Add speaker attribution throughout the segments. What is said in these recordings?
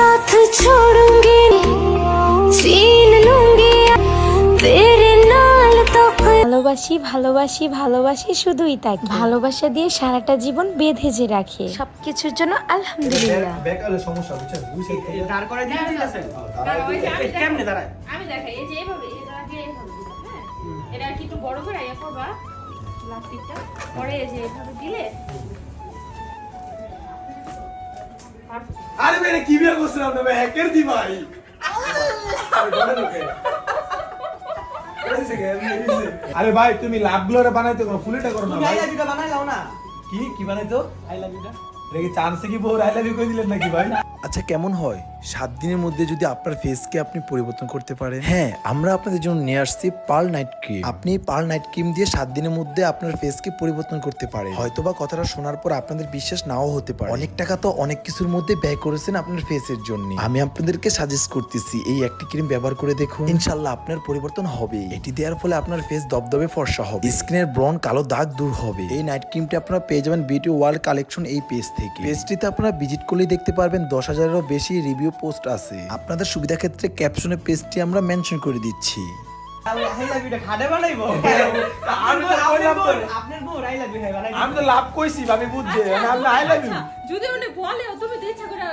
Speaker 1: साथ छोड़ूंगी छीन लूंगी तेरे नाल तो
Speaker 2: ভালোবাসি ভালোবাসি ভালোবাসি শুধুই তাকে ভালোবাসা দিয়ে সারাটা জীবন বেঁধে যে রাখে সবকিছুর জন্য আলহামদুলিল্লাহ
Speaker 3: বেকালে সমস্যা বুঝছেন দুই সাইড থেকে
Speaker 4: দাঁড় করে দিয়ে দিতেছেন কেমনে দাঁড়ায়
Speaker 5: আমি দেখাই এই যে এইভাবে এটা আগে এইভাবে দিলাম হ্যাঁ এটা আর কি একটু বড় করে আইয়া করবা প্লাস্টিকটা পরে এই যে এইভাবে দিলে
Speaker 3: আরে মেরে কি বিয়ে করছিলাম না ভাই? হ্যাকের দি ভাই। আরে ভাই তুমি লাভগুলো বানাইতে করো ফুলিটা করো না ভাই।
Speaker 4: বানাই লাও না।
Speaker 3: কি কি বানাইতো
Speaker 4: আই লাভ ইউটা।
Speaker 3: রেগে চান্সে কি বউ আই লাভ ইউ কই দিলেন নাকি ভাই?
Speaker 6: আচ্ছা কেমন হয়? সাত দিনের মধ্যে যদি আপনার ফেসকে আপনি পরিবর্তন করতে পারেন? হ্যাঁ আমরা আপনাদের জন্য নিয়ে আসছি পার্ল নাইট ক্রিম আপনি পার্ল নাইট ক্রিম দিয়ে সাত দিনের মধ্যে আপনার ফেসকে পরিবর্তন করতে পারেন। হয়তোবা কথাটা শোনার পর আপনাদের বিশ্বাস নাও হতে পারে। অনেক টাকা তো অনেক কিছুর মধ্যে ব্যয় করেছেন আপনার ফেসের জন্য। আমি আপনাদেরকে সাজেস্ট করতেছি এই একটি ক্রিম ব্যবহার করে দেখুন। ইনশাল্লাহ আপনার পরিবর্তন হবে। এটি দেওয়ার ফলে আপনার ফেস দবদবে ফর্সা হবে। স্কিনের ব্রন কালো দাগ দূর হবে। এই নাইট ক্রিমটি আপনারা পেয়ে যাবেন বিউটি ওয়ার্ল্ড কালেকশন এই পেজ থেকে। পেজটিতে আপনারা ভিজিট করলেই দেখতে পারবেন দশ হাজারেরও বেশি রিভিউ পোস্ট আছে। আপনাদের সুবিধা ক্ষেত্রে ক্যাপশনে পেজটি আমরা মেনশন করে দিচ্ছি।
Speaker 4: আই লাভ ইউটা
Speaker 3: আমি তো
Speaker 4: লাভ ইউ বানাই
Speaker 3: আমি তো লাভ কইছি আমি বুঝছি আমি আই লাভ ইউ।
Speaker 5: যদি উনি বলে তুমি তো ইচ্ছা করে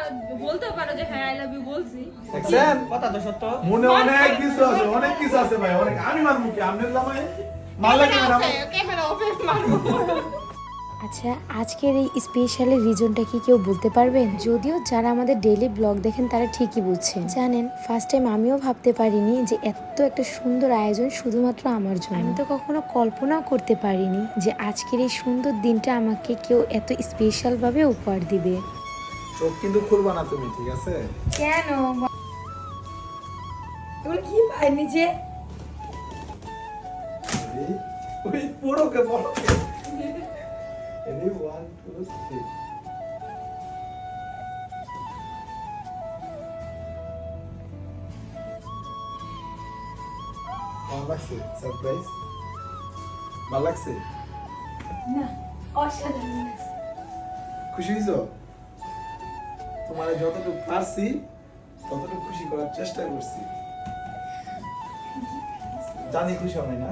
Speaker 5: বলতে পারো যে হ্যাঁ আই লাভ ইউ বলছি।
Speaker 3: দেখছেন?
Speaker 4: কথা তো সত্য।
Speaker 3: মনে অনেক কিছু আছে অনেক কিছু আছে ভাই অনেক আমি মারমু কি? আপনার জামাই? মারলা কি না
Speaker 5: ক্যামেরা অফ মারবো
Speaker 2: আচ্ছা আজকের এই স্পেশালের রিজনটা কি কেউ বলতে পারবেন? যদিও যারা আমাদের ডেইলি ব্লগ দেখেন তারা ঠিকই বুঝছেন। জানেন ফার্স্ট টাইম আমিও ভাবতে পারিনি যে এত একটা সুন্দর আয়োজন শুধুমাত্র আমার জন্য। আমি তো কখনো কল্পনাও করতে পারিনি যে আজকের এই সুন্দর দিনটা আমাকে কেউ এত স্পেশাল ভাবে উপহার দিবে।
Speaker 3: চোখ কিন্তু খুলবা না তুমি ঠিক আছে?
Speaker 2: কেন? এগুলো কি পাই নিচে
Speaker 3: ওই পুরো কে ওয়ান টু থ্রি ভালো লাগছে সারপ্রাইজ ভালো লাগছে খুশি হয়েছো? তোমার যতটুকু পারছি ততটুকু খুশি করার চেষ্টা করছি। জানি খুশি হয় না?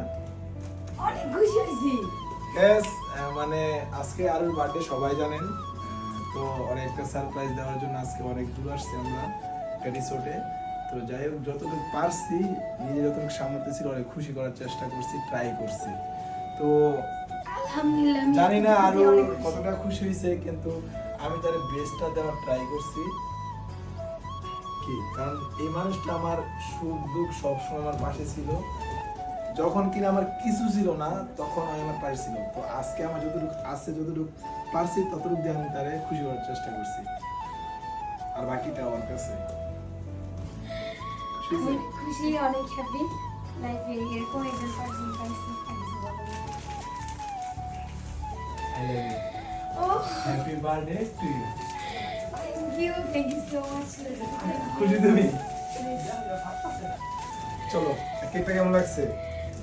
Speaker 2: অনেক খুশি হয়েছি।
Speaker 3: মানে আজকে আরুর বার্থডে সবাই জানেন। তো একটা সারপ্রাইজ দেওয়ার জন্য আজকে অনেক দূর আসছি আমরা রিসোর্টে তো যাই হোক যতটুকু পারছি নিজে যতটুকু সামর্থ্য ছিল অনেক খুশি করার চেষ্টা করছি ট্রাই করছি। তো জানি না
Speaker 2: আরও
Speaker 3: কতটা খুশি হয়েছে কিন্তু আমি তার বেস্টটা দেওয়ার ট্রাই করছি। কি? কারণ এই মানুষটা আমার সুখ দুঃখ সবসময় আমার পাশে ছিল। যখন কিনা আমার কিছু ছিল না তখন আমি আমার পাশে ছিল। তো আজকে আমার যতটুকু আছে যতটুকু পারছি ততটুকু দিয়ে আমি তারে খুশি করার চেষ্টা করছি। আর বাকিটা আমার কাছে। খুশি
Speaker 2: অনেক হ্যাপি লাইফে এরকম একজন পার্সন পাইছি। thank you so much.
Speaker 3: খুশি তুমি? চলো কেকটা কেমন লাগছে?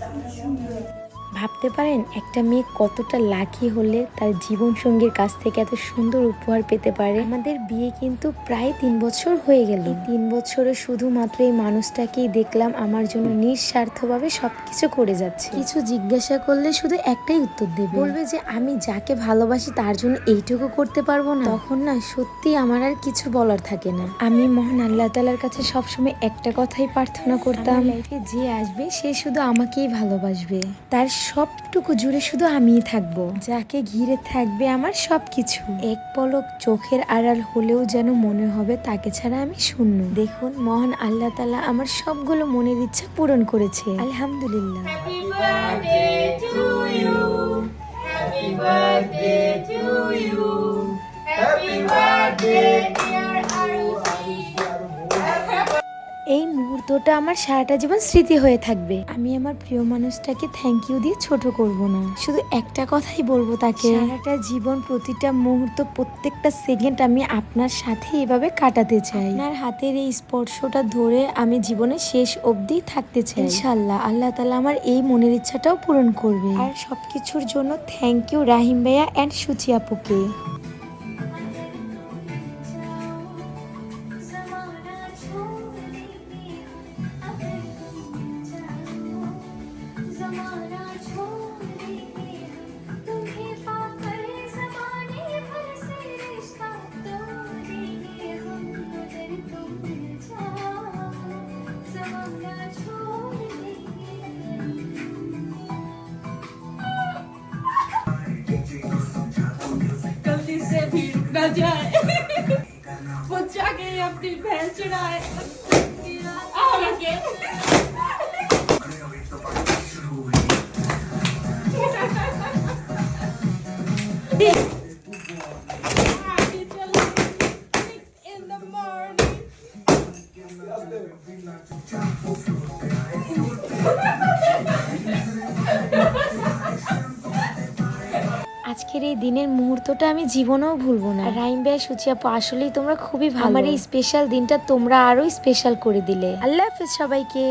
Speaker 2: 这么凶的 ভাবতে পারেন, একটা মেয়ে কতটা লাকি হলে তার জীবন সঙ্গীর কাছ থেকে এত সুন্দর উপহার পেতে পারে? আমাদের বিয়ে কিন্তু প্রায় তিন বছর হয়ে গেল। তিন বছরে শুধুমাত্র এই মানুষটাকেই দেখলাম আমার জন্য নিঃস্বার্থভাবে সবকিছু করে যাচ্ছে। কিছু জিজ্ঞাসা করলে শুধু একটাই উত্তর দেবে। বলবে যে, আমি যাকে ভালোবাসি তার জন্য এইটুকু করতে পারব না। তখন না, সত্যি আমার আর কিছু বলার থাকে না। আমি মহান আল্লাহ তালার কাছে সবসময় একটা কথাই প্রার্থনা করতাম। যে আসবে, সে শুধু আমাকেই ভালোবাসবে। তার সবটুকু জুড়ে শুধু আমিই থাকব। যাকে ঘিরে থাকবে আমার সব কিছু এক পলক চোখের আড়াল হলেও যেন মনে হবে তাকে ছাড়া আমি শূন্য। দেখুন, মহান আল্লাহ তালা আমার সবগুলো মনের ইচ্ছা পূরণ করেছে। আলহামদুলিল্লাহ।
Speaker 5: Happy birthday to you happy
Speaker 2: birthday মুহূর্তটা আমার সারাটা জীবন স্মৃতি হয়ে থাকবে। আমি আমার প্রিয় মানুষটাকে থ্যাংক ইউ দিয়ে ছোট করব না। শুধু একটা কথাই বলব তাকে। সারাটা জীবন প্রতিটা মুহূর্ত, প্রত্যেকটা সেকেন্ড আমি আপনার সাথে এভাবে কাটাতে চাই। আপনার হাতের এই স্পর্শটা ধরে আমি জীবনের শেষ অবধি থাকতে চাই। ইনশাল্লাহ আল্লাহ তালা আমার এই মনের ইচ্ছাটাও পূরণ করবে আর সবকিছুর জন্য থ্যাংক ইউ রাহিম ভাইয়া অ্যান্ড সুচি আপুকে।
Speaker 5: गलती से भी न जाए। वो जाके अपनी भैंस चढ़ाए।
Speaker 2: আজকের এই দিনের মুহূর্তটা আমি জীবনেও ভুলবো না। রাইম ভাই সুচি আপু আসলেই তোমরা খুবই ভালো। আমার এই স্পেশাল দিনটা তোমরা আরও স্পেশাল করে দিলে। আল্লাহ হাফেজ সবাইকে।